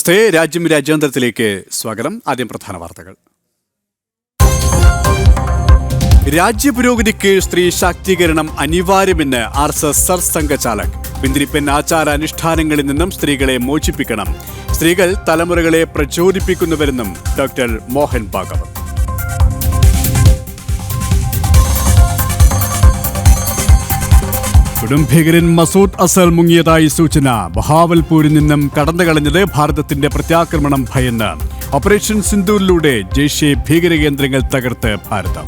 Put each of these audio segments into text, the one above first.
നമസ്തേ. രാജ്യം രാജ്യാന്തരത്തിലേക്ക് സ്വാഗതം. ആദ്യം പ്രധാന വാർത്തകൾ. രാജ്യപുരോഗതിക്ക് സ്ത്രീ ശാക്തീകരണം അനിവാര്യമെന്ന് ആർ എസ് എസ് സർസംഘചാലക് പിന്തിരിപ്പൻ ആചാരാനുഷ്ഠാനങ്ങളിൽ നിന്നും സ്ത്രീകളെ മോചിപ്പിക്കണം. സ്ത്രീകൾ തലമുറകളെ പ്രചോദിപ്പിക്കുന്നുവരെന്നും ഡോക്ടർ മോഹൻ ഭാഗവത്. കൊടുംഭീകരൻ മസൂദ് അസർ മുങ്ങിയതായി സൂചന. ബഹാവൽപൂരിൽ നിന്നും കടന്നു കളഞ്ഞത് ഭാരതത്തിന്റെ പ്രത്യാക്രമണം ഭയന്ന്. ഓപ്പറേഷൻ സിന്ധൂരിലൂടെ ജയ്ഷെ ഭീകരകേന്ദ്രങ്ങൾ തകർത്ത് ഭാരതം.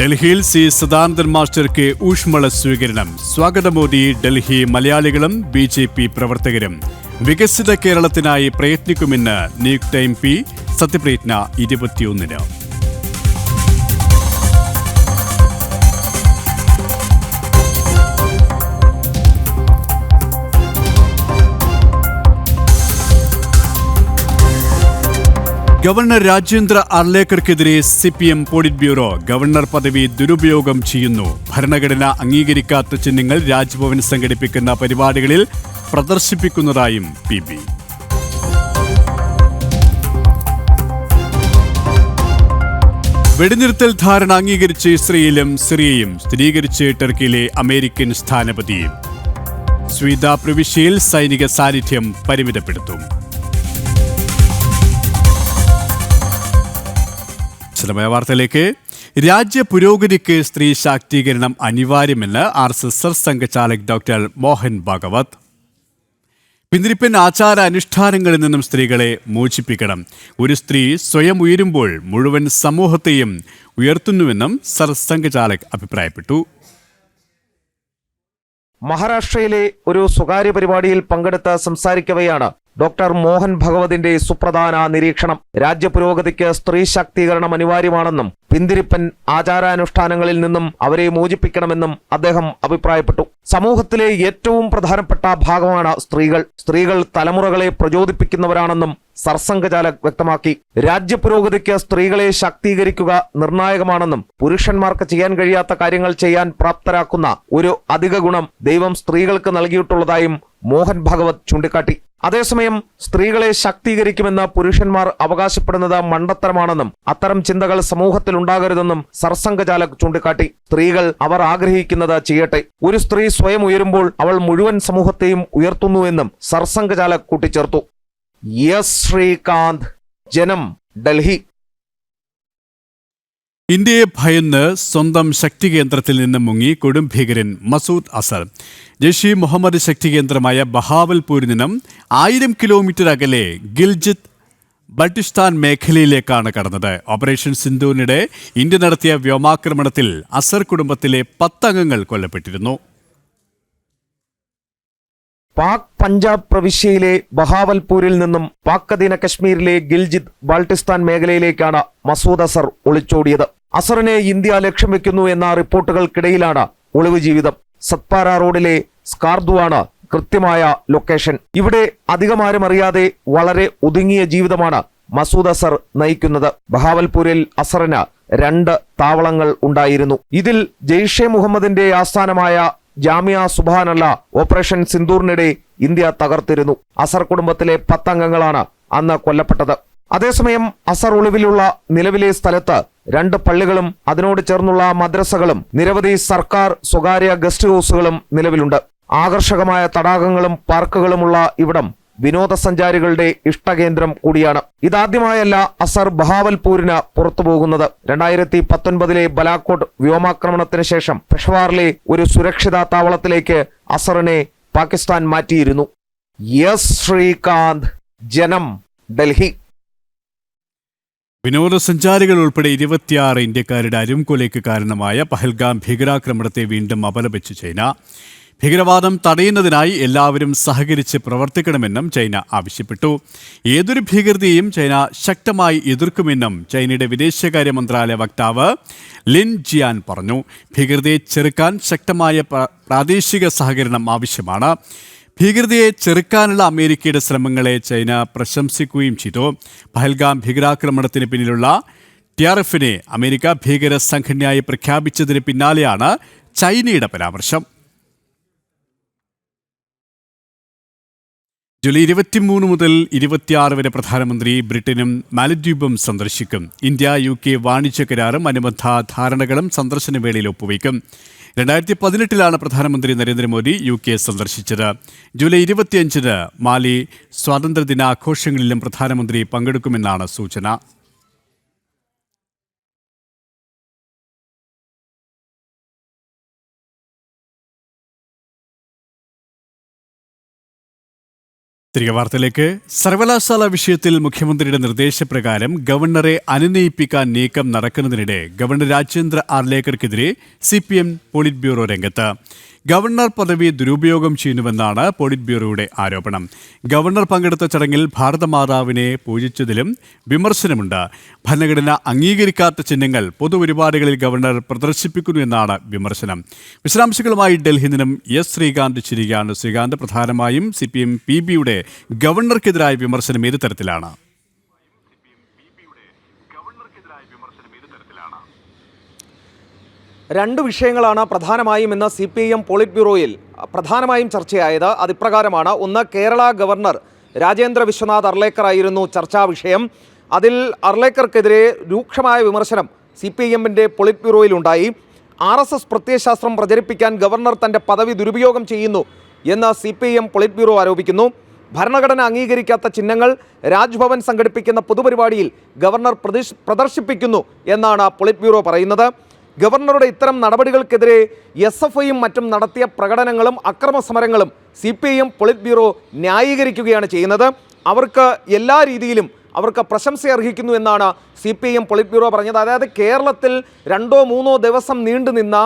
ഡൽഹിയിൽ സി സദാനന്ദൻ മാസ്റ്റർക്ക് ഊഷ്മള സ്വീകരണം. സ്വാഗതമോദി ഡൽഹി മലയാളികളും ബി ജെ പി പ്രവർത്തകരും. വികസിത കേരളത്തിനായി പ്രയത്നിക്കുമെന്ന് നിയുക്ത എം പി സത്യപ്രതിജ്ഞ ഇരുപത്തിയൊന്നിന്. Governor Rajendra അർലേക്കർക്കെതിരെ C P M polit bureau governor പദവി ദുരുപയോഗം ചെയ്യുന്നു. ഭരണഘടന അംഗീകരിക്കാത്ത ചിഹ്നങ്ങൾ രാജ്ഭവൻ സംഘടിപ്പിക്കുന്ന പരിപാടികളിൽ പ്രദർശിപ്പിക്കുന്നതായും പി ബി. വെടിനിർത്തൽ ധാരണ അംഗീകരിച്ച് ഇസ്രയേലും സിറിയയും സ്ഥിരീകരിച്ച് ടർക്കിയിലെ അമേരിക്കൻ സ്ഥാനപതിയും. സ്വീത പ്രവിശ്യയിൽ സൈനിക സാന്നിധ്യം പരിമിതപ്പെടുത്തും. വിശദമായ വാർത്തയിലേക്ക്. രാജ്യ പുരോഗതിക്ക് സ്ത്രീ ശാക്തീകരണം അനിവാര്യമെന്ന് ആർ എസ് സംഘചാലക് ഡോക്ടർ മോഹൻ ഭാഗവത്. പിന്തിരിപ്പൻ ആചാര അനുഷ്ഠാനങ്ങളിൽ നിന്നും സ്ത്രീകളെ മോചിപ്പിക്കണം. ഒരു സ്ത്രീ സ്വയം ഉയരുമ്പോൾ മുഴുവൻ സമൂഹത്തെയും ഉയർത്തുന്നുവെന്നും സർ സംഘചാലക് അഭിപ്രായപ്പെട്ടു. മഹാരാഷ്ട്രയിലെ ഒരു സ്വകാര്യ പരിപാടിയിൽ പങ്കെടുത്ത് സംസാരിക്കവെയാണ് ഡോക്ടർ മോഹൻ ഭഗവതിന്റെ സുപ്രധാന നിരീക്ഷണം. രാജ്യപുരോഗതിക്ക് സ്ത്രീ ശാക്തീകരണം അനിവാര്യമാണെന്നും പിന്തിരിപ്പൻ ആചാരാനുഷ്ഠാനങ്ങളിൽ നിന്നും അവരെ മോചിപ്പിക്കണമെന്നും അദ്ദേഹം അഭിപ്രായപ്പെട്ടു. സമൂഹത്തിലെ ഏറ്റവും പ്രധാനപ്പെട്ട ഭാഗമാണ് സ്ത്രീകൾ. സ്ത്രീകൾ തലമുറകളെ പ്രചോദിപ്പിക്കുന്നവരാണെന്നും സർസംഘചാലക് വ്യക്തമാക്കി. രാജ്യപുരോഗതിക്ക് സ്ത്രീകളെ ശാക്തീകരിക്കുക നിർണായകമാണെന്നും പുരുഷന്മാർക്ക് ചെയ്യാൻ കഴിയാത്ത കാര്യങ്ങൾ ചെയ്യാൻ പ്രാപ്തരാക്കുന്ന ഒരു അധിക ഗുണം ദൈവം സ്ത്രീകൾക്ക് നൽകിയിട്ടുള്ളതായും മോഹൻ ഭഗവത് ചൂണ്ടിക്കാട്ടി. അതേസമയം സ്ത്രീകളെ ശാക്തീകരിക്കുമെന്ന് പുരുഷന്മാർ അവകാശപ്പെടുന്നത് മണ്ടത്തരമാണെന്നും അത്തരം ചിന്തകൾ സമൂഹത്തിൽ ഉണ്ടാകരുതെന്നും സർസംഘചാലക് ചൂണ്ടിക്കാട്ടി. സ്ത്രീകൾ അവർ ആഗ്രഹിക്കുന്നത് ചെയ്യട്ടെ. ഒരു സ്ത്രീ സ്വയം ഉയരുമ്പോൾ അവൾ മുഴുവൻ സമൂഹത്തെയും ഉയർത്തുന്നുവെന്നും സർസംഘചാലക് കൂട്ടിച്ചേർത്തു. യെസ് ശ്രീകാന്ത് ജനം ഡൽഹി. ഇന്ത്യയെ ഭയന്ന് സ്വന്തം ശക്തി കേന്ദ്രത്തിൽ നിന്ന് മുങ്ങി കൊടും ഭീകരൻ മസൂദ് അസർ. ജെയ്ഷി മുഹമ്മദ് ശക്തി കേന്ദ്രമായ ബഹാവൽപൂരിൽ നിന്നും ആയിരം കിലോമീറ്റർ അകലെ ഗിൽജിത്ത് ബൾട്ടിസ്ഥാൻ മേഖലയിലേക്കാണ് കടന്നത്. ഓപ്പറേഷൻ സിന്ധുവിനിടെ ഇന്ത്യ നടത്തിയ വ്യോമാക്രമണത്തിൽ അസർ കുടുംബത്തിലെ പത്തംഗങ്ങൾ കൊല്ലപ്പെട്ടിരുന്നു. പാക് പഞ്ചാബ് പ്രവിശ്യയിലെ ബഹാവൽപൂരിൽ നിന്നും പാക് അധീന കശ്മീരിലെ ഗിൽജിത് ബാൾട്ടിസ്ഥാൻ മേഖലയിലേക്കാണ് മസൂദ് അസർ ഒളിച്ചോടിയത്. അസറിനെ ഇന്ത്യ ലക്ഷ്യം വെക്കുന്നു എന്ന റിപ്പോർട്ടുകൾക്കിടയിലാണ് ഒളിവ് ജീവിതം. സത്പാര റോഡിലെ സ്കാർദുവാണ് കൃത്യമായ ലൊക്കേഷൻ. ഇവിടെ അധികമാരും അറിയാതെ വളരെ ഒതുങ്ങിയ ജീവിതമാണ് മസൂദ് അസർ നയിക്കുന്നത്. ബഹാവൽപൂരിൽ അസറിന് രണ്ട് താവളങ്ങൾ ഉണ്ടായിരുന്നു. ഇതിൽ ജെയ്ഷെ മുഹമ്മദിന്റെ ആസ്ഥാനമായ ജാമിയ സുബാനല്ല ഓപ്പറേഷൻ സിന്ദൂറിനിടെ ഇന്ത്യ തകർത്തിരുന്നു. അസർ കുടുംബത്തിലെ പത്തംഗങ്ങളാണ് അന്ന് കൊല്ലപ്പെട്ടത്. അതേസമയം അസർ ഒളിവിലുള്ള നിലവിലെ സ്ഥലത്ത് രണ്ട് പള്ളികളും അതിനോട് ചേർന്നുള്ള മദ്രസകളും നിരവധി സർക്കാർ സ്വകാര്യ ഗസ്റ്റ് ഹൗസുകളും നിലവിലുണ്ട്. ആകർഷകമായ തടാകങ്ങളും പാർക്കുകളുമുള്ള ഇവിടം വിനോദസഞ്ചാരികളുടെ ഇഷ്ടകേന്ദ്രം കൂടിയാണ്. ഇതാദ്യമായല്ല അസർ ബഹാവൽപൂരിന് പുറത്തു പോകുന്നത്. രണ്ടായിരത്തി പത്തൊൻപതിലെ ബലാക്കോട്ട് വ്യോമാക്രമണത്തിന് ശേഷം പെഷവാറിലെ ഒരു സുരക്ഷിത താവളത്തിലേക്ക് അസറിനെ പാകിസ്ഥാൻ മാറ്റിയിരുന്നു. എസ് ശ്രീകാന്ത് ജനം ഡൽഹി. വിനോദസഞ്ചാരികൾ ഉൾപ്പെടെ ഇരുപത്തിയാറ് ഇന്ത്യക്കാരുടെ അരുംകൊലയ്ക്ക് കാരണമായ പഹൽഗാം ഭീകരാക്രമണത്തെ വീണ്ടും അപലപിച്ച് ചൈന. ഭീകരവാദം തടയുന്നതിനായി എല്ലാവരും സഹകരിച്ച് പ്രവർത്തിക്കണമെന്നും ചൈന ആവശ്യപ്പെട്ടു. ഏതൊരു ഭീകരതയെയും ചൈന ശക്തമായി എതിർക്കുമെന്നും ചൈനയുടെ വിദേശകാര്യ മന്ത്രാലയ വക്താവ് ലിൻ ജിയാൻ പറഞ്ഞു. ഭീകരതയെ ചെറുക്കാൻ ശക്തമായ പ്രാദേശിക സഹകരണം ആവശ്യമാണ്. ഭീകരതയെ ചെറുക്കാനുള്ള അമേരിക്കയുടെ ശ്രമങ്ങളെ ചൈന പ്രശംസിക്കുകയും ചെയ്തു. പഹൽഗാം ഭീകരാക്രമണത്തിന് പിന്നിലുള്ള ടിആർഎഫിനെ ആർ എഫിനെ അമേരിക്ക ഭീകര സംഘടനയായി പ്രഖ്യാപിച്ചതിന് പിന്നാലെയാണ് ചൈനയുടെ പരാമർശം. ജൂലൈ ഇരുപത്തിമൂന്ന് മുതൽ ഇരുപത്തിയാറ് വരെ പ്രധാനമന്ത്രി ബ്രിട്ടനും മാലദ്വീപും സന്ദർശിക്കും. ഇന്ത്യ യു കെ വാണിജ്യ കരാറും അനുബന്ധ ധാരണകളും സന്ദർശന വേളയിൽ ഒപ്പുവയ്ക്കും. രണ്ടായിരത്തി പതിനെട്ടിലാണ് പ്രധാനമന്ത്രി നരേന്ദ്രമോദി യു കെ സന്ദർശിച്ചത്. ജൂലൈ ഇരുപത്തിയഞ്ചിന് മാലി സ്വാതന്ത്ര്യദിനാഘോഷങ്ങളിലും പ്രധാനമന്ത്രി പങ്കെടുക്കുമെന്നാണ് സൂചന. തിരികെ വാർത്തയിലേക്ക്. സർവകലാശാല വിഷയത്തിൽ മുഖ്യമന്ത്രിയുടെ നിർദ്ദേശപ്രകാരം ഗവർണറെ അനുനയിപ്പിക്കാൻ നീക്കം നടക്കുന്നതിനിടെ ഗവർണർ രാജേന്ദ്ര ആർലേക്കർക്കെതിരെ C P M polit bureau രംഗത്ത്. ഗവർണർ പദവി ദുരുപയോഗം ചെയ്യുന്നുവെന്നാണ് പോളിറ്റ് ബ്യൂറോയുടെ ആരോപണം. ഗവർണർ പങ്കെടുത്ത ചടങ്ങിൽ ഭാരതമാതാവിനെ പൂജിച്ചതിലും വിമർശനമുണ്ട്. ഭരണഘടന അംഗീകരിക്കാത്ത ചിഹ്നങ്ങൾ പൊതുപരിപാടികളിൽ ഗവർണർ പ്രദർശിപ്പിക്കുന്നു എന്നാണ് വിമർശനം. വിശദാംശങ്ങളുമായി ഡൽഹിയിൽ നിന്നും എസ് ശ്രീകാന്ത് ചിരികയാണ് ശ്രീകാന്ത് പ്രധാനമായും സി പി എം പി ബിയുടെ ഗവർണർക്കെതിരായ വിമർശനം ഏത് തരത്തിലാണ്? രണ്ട് വിഷയങ്ങളാണ് പ്രധാനമായും ഇന്ന് സി പി എം പോളിറ്റ് ബ്യൂറോയിൽ പ്രധാനമായും ചർച്ചയായത്. അതിപ്രകാരമാണ് ഒന്ന് കേരള ഗവർണർ രാജേന്ദ്ര വിശ്വനാഥ് അർലേക്കർ ആയിരുന്നു ചർച്ചാ വിഷയം. അതിൽ അർലേക്കർക്കെതിരെ രൂക്ഷമായ വിമർശനം സി പി എമ്മിന്റെ പോളിറ്റ് ബ്യൂറോയിലുണ്ടായി ആർ എസ് എസ് പ്രത്യയശാസ്ത്രം പ്രചരിപ്പിക്കാൻ ഗവർണർ തന്റെ പദവി ദുരുപയോഗം ചെയ്യുന്നു എന്ന് C P M polit bureau ആരോപിക്കുന്നു. ഭരണഘടന അംഗീകരിക്കാത്ത ചിഹ്നങ്ങൾ രാജ്ഭവൻ സംഘടിപ്പിക്കുന്ന പൊതുപരിപാടിയിൽ ഗവർണർ പ്രദർശിപ്പിക്കുന്നു എന്നാണ് പോളിറ്റ് ബ്യൂറോ പറയുന്നത്. ഗവർണറുടെ ഇത്തരം നടപടികൾക്കെതിരെ എസ് എഫ് ഐയും മറ്റും നടത്തിയ പ്രകടനങ്ങളും അക്രമ സമരങ്ങളും C P I M politburo ന്യായീകരിക്കുകയാണ് ചെയ്യുന്നത്. അവർക്ക് എല്ലാ രീതിയിലും അവർക്ക് പ്രശംസ അർഹിക്കുന്നു എന്നാണ് C P I M politburo പറഞ്ഞത്. അതായത് കേരളത്തിൽ രണ്ടോ മൂന്നോ ദിവസം നീണ്ടുനിന്ന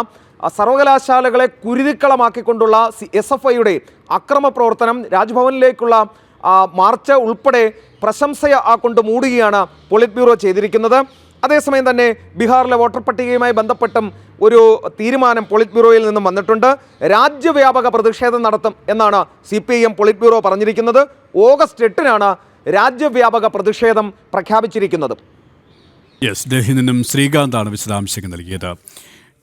സർവകലാശാലകളെ കുരുതിക്കളമാക്കിക്കൊണ്ടുള്ള എസ് എഫ് ഐയുടെ അക്രമ പ്രവർത്തനം രാജ്ഭവനിലേക്കുള്ള മാർച്ച് ഉൾപ്പെടെ പ്രശംസ കൊണ്ട് മൂടുകയാണ് പൊളിറ്റ് ബ്യൂറോ ചെയ്തിരിക്കുന്നത്. അതേസമയം തന്നെ ബീഹാറിലെ വോട്ടർ പട്ടികയുമായി ബന്ധപ്പെട്ടും ഒരു തീരുമാനം പോളിറ്റ് ബ്യൂറോയിൽ നിന്നും വന്നിട്ടുണ്ട്. രാജ്യവ്യാപക പ്രതിഷേധം നടത്തും എന്നാണ് C P I M politburo പറഞ്ഞിരിക്കുന്നത്. ഓഗസ്റ്റ് എട്ടിനാണ് രാജ്യവ്യാപക പ്രതിഷേധം പ്രഖ്യാപിച്ചിരിക്കുന്നത്. യെസ് ഡൽഹിയിൽ നിന്നും ശ്രീകാന്താണ് വിശദാംശങ്ങൾ നൽകിയത്.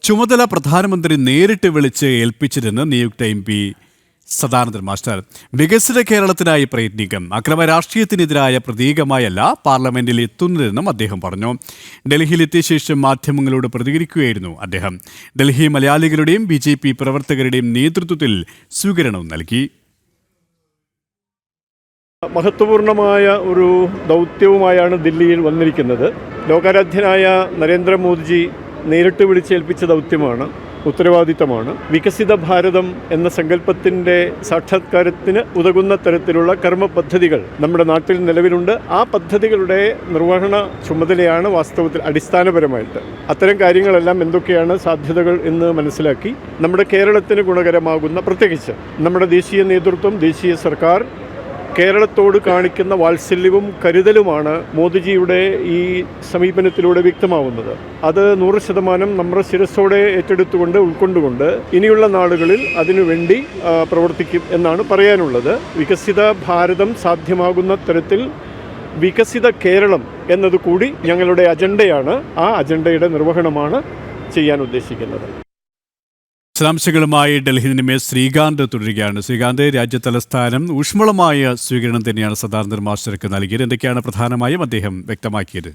ചുമതല പ്രധാനമന്ത്രി നേരിട്ട് വിളിച്ച് ഏൽപ്പിച്ചിരുന്ന് നിയുക്ത എം പി സദാനന്ദൻ മാസ്റ്റർ. വികസിത കേരളത്തിനായി പ്രയത്നിക്കും. അക്രമ രാഷ്ട്രീയത്തിനെതിരായ പ്രതീകമായല്ല പാർലമെന്റിൽ എത്തുന്നതെന്നും അദ്ദേഹം പറഞ്ഞു. ഡൽഹിയിലെത്തിയ ശേഷം മാധ്യമങ്ങളോട് പ്രതികരിക്കുകയായിരുന്നു അദ്ദേഹം. ഡൽഹി മലയാളികളുടെയും ബി ജെ പി പ്രവർത്തകരുടെയും നേതൃത്വത്തിൽ സ്വീകരണവും നൽകി. മഹത്വപൂർണമായ ഒരു ദൗത്യവുമായാണ് ദില്ലിയിൽ വന്നിരിക്കുന്നത്. ലോകാരാധ്യനായ നരേന്ദ്രമോദിജി നേരിട്ട് വിളിച്ചേൽപ്പിച്ച ദൗത്യമാണ്. ഉത്തരവാദിത്തമാണ്. വികസിത ഭാരതം എന്ന സങ്കല്പത്തിന്റെ സാക്ഷാത്കാരത്തിന് ഉതകുന്ന തരത്തിലുള്ള കർമ്മ പദ്ധതികൾ നമ്മുടെ നാട്ടിൽ നിലവിലുണ്ട്. ആ പദ്ധതികളുടെ നിർവഹണ ചുമതലയാണ് വാസ്തവത്തിൽ അടിസ്ഥാനപരമായിട്ട്. അത്തരം കാര്യങ്ങളെല്ലാം എന്തൊക്കെയാണ് സാധ്യതകൾ എന്ന് മനസ്സിലാക്കി നമ്മുടെ കേരളത്തിന് ഗുണകരമാകുന്ന പ്രത്യേകിച്ച് നമ്മുടെ ദേശീയ നേതൃത്വം ദേശീയ സർക്കാർ കേരളത്തോട് കാണിക്കുന്ന വാത്സല്യവും കരുതലുമാണ് മോദിജിയുടെ ഈ സമീപനത്തിലൂടെ വ്യക്തമാവുന്നത്. അത് നൂറ് ശതമാനം നമ്മുടെ ശിരസോടെ ഏറ്റെടുത്തുകൊണ്ട് ഉൾക്കൊണ്ടുകൊണ്ട് ഇനിയുള്ള നാളുകളിൽ അതിനുവേണ്ടി പ്രവർത്തിക്കും എന്നാണ് പറയാനുള്ളത്. വികസിത ഭാരതം സാധ്യമാകുന്ന തരത്തിൽ വികസിത കേരളം എന്നത് കൂടി ഞങ്ങളുടെ അജണ്ടയാണ്. ആ അജണ്ടയുടെ നിർവഹണമാണ് ചെയ്യാൻ ഉദ്ദേശിക്കുന്നത്. വിശദാംശങ്ങളുമായി ഡൽഹി നിന്നുമേ ശ്രീകാന്ത് തുടരുകയാണ്. ശ്രീകാന്ത് രാജ്യ തലസ്ഥാനം ഊഷ്മളമായ സ്വീകരണം തന്നെയാണ് സദാനന്ദൻ മാസ്റ്റർക്ക് നൽകിയത്. എന്തൊക്കെയാണ് പ്രധാനമായും അദ്ദേഹം വ്യക്തമാക്കിയത്?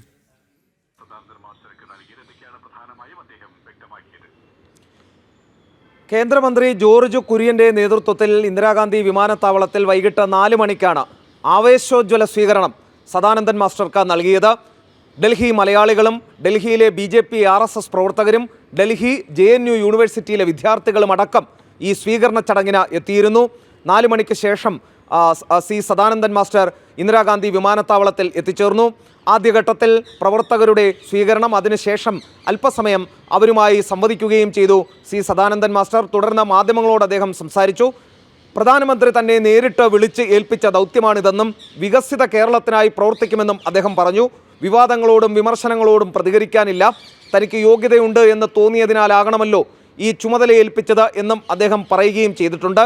കേന്ദ്രമന്ത്രി ജോർജ് കുര്യന്റെ നേതൃത്വത്തിൽ ഇന്ദിരാഗാന്ധി വിമാനത്താവളത്തിൽ വൈകിട്ട് നാല് മണിക്കാണ് ആവേശോജ്വല സ്വീകരണം സദാനന്ദൻ മാസ്റ്റർക്ക് നൽകിയത്. ഡൽഹി മലയാളികളും ഡൽഹിയിലെ B J P R S S പ്രവർത്തകരും ഡൽഹി ജെ എൻ യു യൂണിവേഴ്സിറ്റിയിലെ വിദ്യാർത്ഥികളും അടക്കം ഈ സ്വീകരണ ചടങ്ങിന് എത്തിയിരുന്നു. നാല് മണിക്ക് ശേഷം സി സദാനന്ദൻ മാസ്റ്റർ ഇന്ദിരാഗാന്ധി വിമാനത്താവളത്തിൽ എത്തിച്ചേർന്നു. ആദ്യഘട്ടത്തിൽ പ്രവർത്തകരുടെ സ്വീകരണം അതിനുശേഷം അല്പസമയം അവരുമായി സംവദിക്കുകയും ചെയ്തു സി സദാനന്ദൻ മാസ്റ്റർ. തുടർന്ന് മാധ്യമങ്ങളോട് അദ്ദേഹം സംസാരിച്ചു. പ്രധാനമന്ത്രി തന്നെ നേരിട്ട് വിളിച്ച് ഏൽപ്പിച്ച ദൗത്യമാണിതെന്നും വികസിത കേരളത്തിനായി പ്രവർത്തിക്കുമെന്നും അദ്ദേഹം പറഞ്ഞു. വിവാദങ്ങളോടും വിമർശനങ്ങളോടും പ്രതികരിക്കാനില്ല. തനിക്ക് യോഗ്യതയുണ്ട് എന്ന് തോന്നിയതിനാലാകണമല്ലോ ഈ ചുമതല ഏൽപ്പിച്ചത് എന്നും അദ്ദേഹം പറയുകയും ചെയ്തിട്ടുണ്ട്.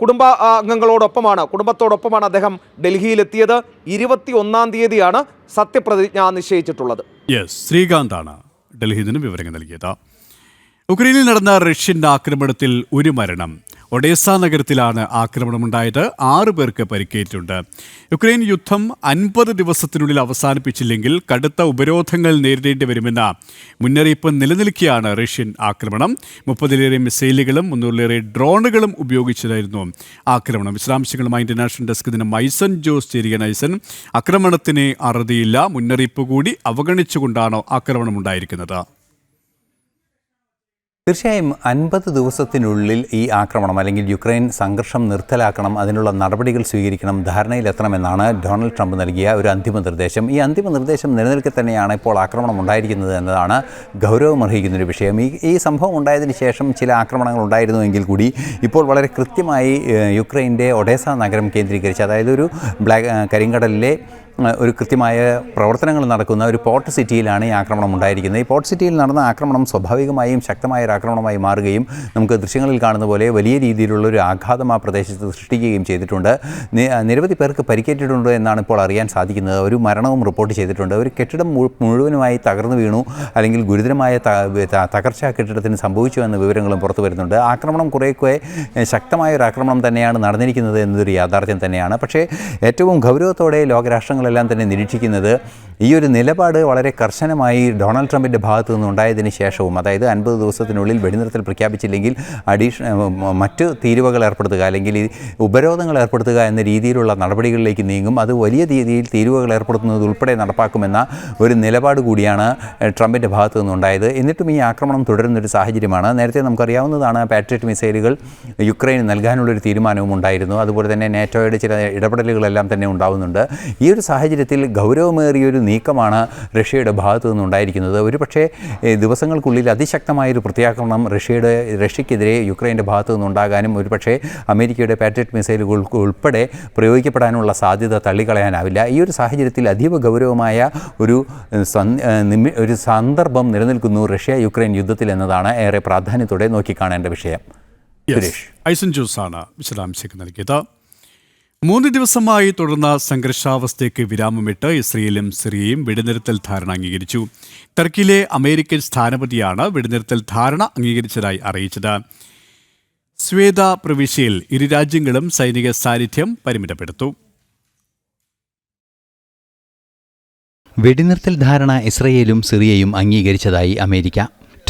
കുടുംബ അംഗങ്ങളോടൊപ്പമാണ്. കുടുംബത്തോടൊപ്പമാണ് അദ്ദേഹം ഡൽഹിയിലെത്തിയത്. ഇരുപത്തി ഒന്നാം തീയതിയാണ് സത്യപ്രതിജ്ഞ നിശ്ചയിച്ചിട്ടുള്ളത്. ശ്രീകാന്താണ് ഡൽഹിയിൽ നിന്ന് വിവരങ്ങൾ നൽകിയത്. ഉക്രൈനിൽ നടന്ന റഷ്യൻ ആക്രമണത്തിൽ ഒരു മരണം. ഒഡേസ നഗരത്തിലാണ് ആക്രമണമുണ്ടായത്. ആറ് പേർക്ക് പരിക്കേറ്റിട്ടുണ്ട്. യുക്രൈൻ യുദ്ധം അൻപത് ദിവസത്തിനുള്ളിൽ അവസാനിപ്പിച്ചില്ലെങ്കിൽ കടുത്ത ഉപരോധങ്ങൾ നേരിടേണ്ടി വരുമെന്ന മുന്നറിയിപ്പ് നിലനിൽക്കുകയാണ് റഷ്യൻ ആക്രമണം. മുപ്പതിലേറെ മിസൈലുകളും മുന്നൂറിലേറെ ഡ്രോണുകളും ഉപയോഗിച്ചതായിരുന്നു ആക്രമണം. വിശദാംശങ്ങളുമായി ഇന്റർനാഷണൽ ഡെസ്ക് ദിനം മൈസൺ ജോസ് ചേരികൻ ഐസൻ ആക്രമണത്തിന് അറുതിയില്ല. മുന്നറിയിപ്പ് കൂടി അവഗണിച്ചുകൊണ്ടാണോ ആക്രമണം ഉണ്ടായിരിക്കുന്നത് തീർച്ചയായും അൻപത് ദിവസത്തിനുള്ളിൽ ഈ ആക്രമണം അല്ലെങ്കിൽ യുക്രൈൻ സംഘർഷം നിർത്തലാക്കണം അതിനുള്ള നടപടികൾ സ്വീകരിക്കണം ധാരണയിലെത്തണമെന്നാണ് ഡൊണാൾഡ് ട്രംപ് നൽകിയ ഒരു അന്തിമ നിർദ്ദേശം. ഈ അന്തിമ നിർദ്ദേശം നിലനിൽക്കെ തന്നെയാണ് ഇപ്പോൾ ആക്രമണം ഉണ്ടായിരിക്കുന്നത് എന്നതാണ് ഗൗരവമർഹിക്കുന്നൊരു വിഷയം. ഈ ഈ സംഭവം ഉണ്ടായതിന് ശേഷം ചില ആക്രമണങ്ങൾ ഉണ്ടായിരുന്നുവെങ്കിൽ കൂടി ഇപ്പോൾ വളരെ കൃത്യമായി യുക്രൈന്റെ ഒഡേസ നഗരം കേന്ദ്രീകരിച്ച് അതായത് ഒരു ബ്ലാക്ക് കരിങ്കടലിലെ ഒരു കൃത്യമായ പ്രവർത്തനങ്ങൾ നടക്കുന്ന ഒരു പോർട്ട് സിറ്റിയിലാണ് ഈ ആക്രമണം ഉണ്ടായിരിക്കുന്നത്. ഈ പോർട്ട് സിറ്റിയിൽ നടന്ന ആക്രമണം സ്വാഭാവികമായും ശക്തമായ ഒരു ആക്രമണമായി മാറുകയും നമുക്ക് ദൃശ്യങ്ങളിൽ കാണുന്ന പോലെ വലിയ രീതിയിലുള്ള ഒരു ആഘാതം ആ പ്രദേശത്ത് സൃഷ്ടിക്കുകയും ചെയ്തിട്ടുണ്ട്. നിരവധി പേർക്ക് പരിക്കേറ്റിട്ടുണ്ട് എന്നാണ് ഇപ്പോൾ അറിയാൻ സാധിക്കുന്നത്. ഒരു മരണവും റിപ്പോർട്ട് ചെയ്തിട്ടുണ്ട്. ഒരു കെട്ടിടം മുഴു- മുഴുവനുമായി തകർന്നു വീണു അല്ലെങ്കിൽ ഗുരുതരമായ തകർച്ച കെട്ടിടത്തിന് സംഭവിച്ചു എന്ന വിവരങ്ങളും പുറത്തു വരുന്നുണ്ട്. ആക്രമണം കുറേക്കുറെ ശക്തമായ ഒരു ആക്രമണം തന്നെയാണ് നടന്നിരിക്കുന്നത് എന്നതൊരു യാഥാർത്ഥ്യം തന്നെയാണ്. പക്ഷേ ഏറ്റവും ഗൗരവത്തോടെ ലോകരാഷ്ട്രങ്ങളെല്ലാം തന്നെ നിരീക്ഷിക്കുന്നത് ഈ ഒരു നിലപാട് വളരെ കർശനമായി ഡൊണാൾഡ് ട്രംപിന്റെ ഭാഗത്തു നിന്നുണ്ടായതിന് ശേഷവും അതായത് അൻപത് ദിവസത്തിനുള്ളിൽ വെടിനിർത്തൽ പ്രഖ്യാപിച്ചില്ലെങ്കിൽ അഡീഷണൽ മറ്റ് തീരുവകൾ ഏർപ്പെടുത്തുക അല്ലെങ്കിൽ ഉപരോധങ്ങൾ ഏർപ്പെടുത്തുക എന്ന രീതിയിലുള്ള നടപടികളിലേക്ക് നീങ്ങും. അത് വലിയ രീതിയിൽ തീരുവകൾ ഏർപ്പെടുത്തുന്നത് ഉൾപ്പെടെ നടപ്പാക്കുമെന്ന ഒരു നിലപാട് കൂടിയാണ് ട്രംപിന്റെ ഭാഗത്തു നിന്നുണ്ടായത് എന്നിട്ടും ഈ ആക്രമണം തുടരുന്ന ഒരു സാഹചര്യമാണ്. നേരത്തെ നമുക്കറിയാവുന്നതാണ് പാട്രിയറ്റ് മിസൈലുകൾ യുക്രൈന് നൽകാനുള്ളൊരു തീരുമാനവും ഉണ്ടായിരുന്നു. അതുപോലെ തന്നെ നാറ്റോയുടെ ചില ഇടപെടലുകളെല്ലാം തന്നെ ഉണ്ടാവുന്നുണ്ട്. ഈ ഒരു സാഹചര്യത്തിൽ ഗൗരവമേറിയൊരു നീക്കമാണ് റഷ്യയുടെ ഭാഗത്തു നിന്നുണ്ടായിരിക്കുന്നത്. ഒരു പക്ഷേ ദിവസങ്ങൾക്കുള്ളിൽ അതിശക്തമായൊരു പ്രത്യാക്രമണം റഷ്യയുടെ റഷ്യക്കെതിരെ യുക്രൈന്റെ ഭാഗത്തു നിന്നുണ്ടാകാനും ഒരു പക്ഷേ അമേരിക്കയുടെ പാട്രിയറ്റ് മിസൈലുകൾ ഉൾപ്പെടെ പ്രയോഗിക്കപ്പെടാനുള്ള സാധ്യത തള്ളിക്കളയാനാവില്ല. ഈ ഒരു സാഹചര്യത്തിൽ അതീവ ഗൗരവമായ ഒരു ഒരു സന്ദർഭം നിലനിൽക്കുന്നു റഷ്യ യുക്രൈൻ യുദ്ധത്തിൽ എന്നതാണ് ഏറെ പ്രാധാന്യത്തോടെ നോക്കിക്കാണേണ്ട വിഷയം. സുരേഷ്. ഐസൻ ജോസാണ് വിശദാംശങ്ങൾ നൽകിയത്. മൂന്ന് ദിവസമായി തുടർന്ന സംഘർഷാവസ്ഥയ്ക്ക് വിരാമമിട്ട് ഇസ്രയേലും സിറിയയും വെടിനിർത്തൽ ധാരണ അംഗീകരിച്ചു. ടർക്കിയിലെ അമേരിക്കൻ സ്ഥാനപതിയാണ് വെടിനിർത്തൽ ധാരണ അംഗീകരിച്ചതായി അറിയിച്ചത്. സ്വേദ പ്രവിശ്യയിൽ ഇരു രാജ്യങ്ങളും സൈനിക സാന്നിധ്യം പരിമിതപ്പെടുത്തു. വെടിനിർത്തൽ ധാരണ ഇസ്രയേലും സിറിയയും അംഗീകരിച്ചതായി അമേരിക്ക.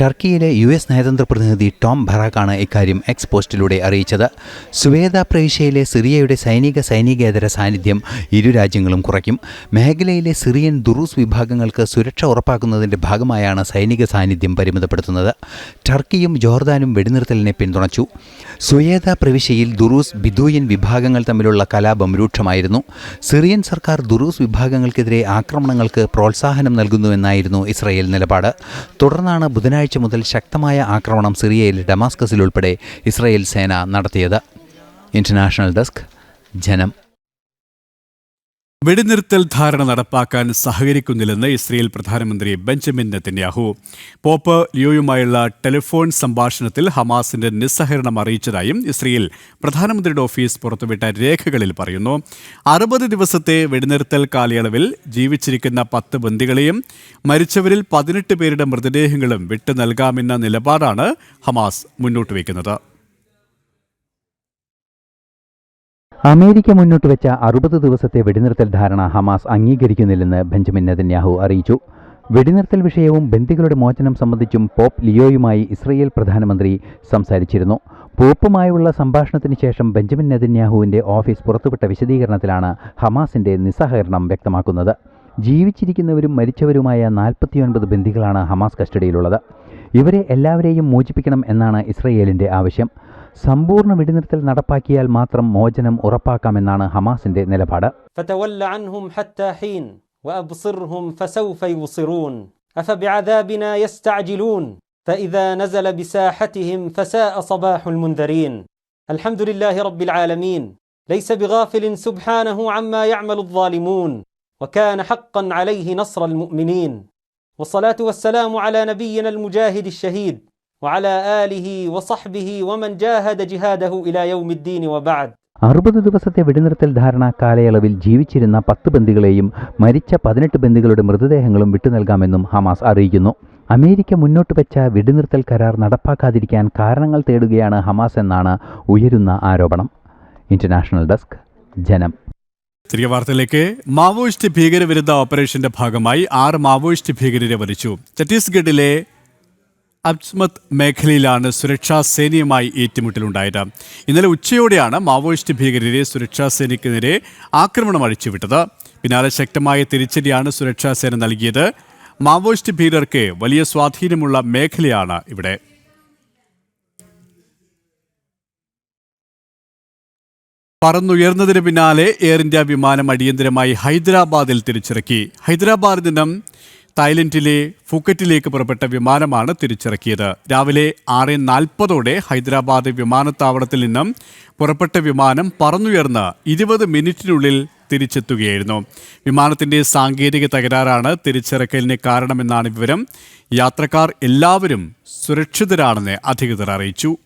ടർക്കിയിലെ യു എസ് നയതന്ത്ര പ്രതിനിധി ടോം ബറാക്കാണ് ഇക്കാര്യം എക്സ് പോസ്റ്റിലൂടെ അറിയിച്ചത്. സുവേദ പ്രവിശ്യയിലെ സിറിയയുടെ സൈനിക സൈനികേതര സാന്നിധ്യം ഇരു രാജ്യങ്ങളും കുറയ്ക്കും. മേഖലയിലെ സിറിയൻ ദുറൂസ് വിഭാഗങ്ങൾക്ക് സുരക്ഷ ഉറപ്പാക്കുന്നതിന്റെ ഭാഗമായാണ് സൈനിക സാന്നിധ്യം പരിമിതപ്പെടുത്തുന്നത്. ടർക്കിയും ജോർദാനും വെടിനിർത്തലിനെ പിന്തുണച്ചു. സുവേദ പ്രവിശ്യയിൽ ദുറൂസ് ബിദൂയൻ വിഭാഗങ്ങൾ തമ്മിലുള്ള കലാപം രൂക്ഷമായിരുന്നു. സിറിയൻ സർക്കാർ ദുറൂസ് വിഭാഗങ്ങൾക്കെതിരെ ആക്രമണങ്ങൾക്ക് പ്രോത്സാഹനം നൽകുന്നുവെന്നായിരുന്നു ഇസ്രയേൽ നിലപാട്. തുടർന്നാണ് ബുധനാഴ്ച മുതൽ ശക്തമായ ആക്രമണം സിറിയയിൽ ഡമാസ്കസിലുൾപ്പെടെ ഇസ്രയേൽ സേന നടത്തിയത്. ഇന്റർനാഷണൽ ഡെസ്ക് ജനം. വെടിനിർത്തൽ ധാരണ നടപ്പാക്കാൻ സഹകരിക്കുന്നില്ലെന്ന് ഇസ്രയേൽ പ്രധാനമന്ത്രി ബെഞ്ചമിൻ നെത്തന്യാഹു പോപ്പ് ലിയോയുമായുള്ള ടെലിഫോൺ സംഭാഷണത്തിൽ ഹമാസിന്റെ നിസ്സഹകരണം അറിയിച്ചതായും ഇസ്രയേൽ പ്രധാനമന്ത്രിയുടെ ഓഫീസ് പുറത്തുവിട്ട രേഖകളിൽ പറയുന്നു. അറുപത് ദിവസത്തെ വെടിനിർത്തൽ കാലയളവിൽ ജീവിച്ചിരിക്കുന്ന പത്ത് ബന്ദികളെയും മരിച്ചവരിൽ പതിനെട്ട് പേരുടെ മൃതദേഹങ്ങളും വിട്ടു നൽകാമെന്ന നിലപാടാണ് ഹമാസ് മുന്നോട്ട് വയ്ക്കുന്നത് അമേരിക്ക മുന്നോട്ട് വെച്ച അറുപത് ദിവസത്തെ വെടിനിർത്തൽ ധാരണ ഹമാസ് അംഗീകരിക്കുന്നില്ലെന്ന് ബെഞ്ചമിൻ നെതന്യാഹു അറിയിച്ചു. വെടിനിർത്തൽ വിഷയവും ബന്ദികളുടെ മോചനം സംബന്ധിച്ചും പോപ്പ് ലിയോയുമായി ഇസ്രയേൽ പ്രധാനമന്ത്രി സംസാരിച്ചിരുന്നു. പോപ്പുമായുള്ള സംഭാഷണത്തിന് ശേഷം ബെഞ്ചമിൻ നെതന്യാഹുവിന്റെ ഓഫീസ് പുറത്തുവിട്ട വിശദീകരണത്തിലാണ് ഹമാസിന്റെ നിസ്സഹകരണം വ്യക്തമാക്കുന്നത്. ജീവിച്ചിരിക്കുന്നവരും മരിച്ചവരുമായ നാൽപ്പത്തിയൊൻപത് ബന്ദികളാണ് ഹമാസ് കസ്റ്റഡിയിലുള്ളത്. ഇവരെ എല്ലാവരെയും മോചിപ്പിക്കണം എന്നാണ് ഇസ്രയേലിന്റെ ആവശ്യം. സമ്പൂർണ്ണ വെടിനിർത്തൽ നടപ്പാക്കിയാൽ മാത്രം മോചനം ഉറപ്പാക്കാമെന്നാണ് ഹമാസിന്റെ നിലപാട് فتول عنهم حتى حين وابصرهم فسوف يبصرون افبعذابنا يستعجلون فاذا نزل بساحتهم فساء صباح المنذرين الحمد لله رب العالمين ليس بغافل سبحانه عما يعمل الظالمون وكان حقا عليه نصر المؤمنين والصلاه والسلام على نبينا المجاهد الشهيد وعلى آله وصحبه ومن جاهد جهاده إلى يوم الدين وبعد അറുപത് ദിവസത്തെ വെടിനിർത്തൽ ധാരണ കാലയളവിൽ ജീവിച്ചിരുന്ന പത്ത് ബന്ദികളെയും മരിച്ച പതിനെട്ട് ബന്ദികളുടെ മൃതദേഹങ്ങളും വിട്ടുനൽകാമെന്നും ഹമാസ് അറിയിക്കുന്നു അമേരിക്ക മുന്നോട്ട് വെച്ച വെടിനിർത്തൽ കരാർ നടപ്പാക്കാതിരിക്കാൻ കാരണങ്ങൾ തേടുകയാണ് ഹമാസ് എന്നാണ് ഉയരുന്ന ആരോപണം ഇന്റർനാഷണൽ ഡെസ്ക് ജനം തിരികെ വാർത്തയിലേക്ക് മാവോയിസ്റ്റ് ഭീകരവിരുദ്ധ ഓപ്പറേഷന്റെ ഭാഗമായി ആറ് മാവോയിസ്റ്റ് ഭീകരരെ വധിച്ചു ഛത്തീസ്ഗഡിലെ അബ്സ്മത് മേഖലയിലാണ് സുരക്ഷാ സേനയുമായി ഏറ്റുമുട്ടലുണ്ടായത്. ഇന്നലെ ഉച്ചയോടെയാണ് മാവോയിസ്റ്റ് ഭീകരരെ സുരക്ഷാ സേനയ്ക്ക് നേരെ ആക്രമണം അഴിച്ചുവിട്ടത്. പിന്നാലെ ശക്തമായ തിരിച്ചടിയാണ് സുരക്ഷാ സേന നൽകിയത്. മാവോയിസ്റ്റ് ഭീകരർക്ക് വലിയ സ്വാധീനമുള്ള മേഖലയാണ് ഇവിടെ. പറന്നുയർന്നതിന് പിന്നാലെ എയർ ഇന്ത്യ വിമാനം അടിയന്തരമായി ഹൈദരാബാദിൽ തിരിച്ചിറക്കി. ഹൈദരാബാദിൽ നിന്നും തായ്ലൻഡിലെ ഫുക്കറ്റിലേക്ക് പുറപ്പെട്ട വിമാനമാണ് തിരിച്ചിറക്കിയത്. രാവിലെ ആറ് നാൽപ്പതോടെ ഹൈദരാബാദ് വിമാനത്താവളത്തിൽ നിന്നും പുറപ്പെട്ട വിമാനം പറന്നുയർന്ന് ഇരുപത് മിനിറ്റിനുള്ളിൽ തിരിച്ചെത്തുകയായിരുന്നു. വിമാനത്തിന്റെ സാങ്കേതിക തകരാറാണ് തിരിച്ചിറക്കലിന് കാരണമെന്നാണ് വിവരം. യാത്രക്കാർ എല്ലാവരും സുരക്ഷിതരാണെന്ന് അധികൃതർ അറിയിച്ചു.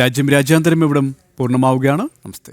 രാജ്യം രാജ്യാന്തരം ഇവിടം പൂർണമാവുകയാണ്. നമസ്തേ.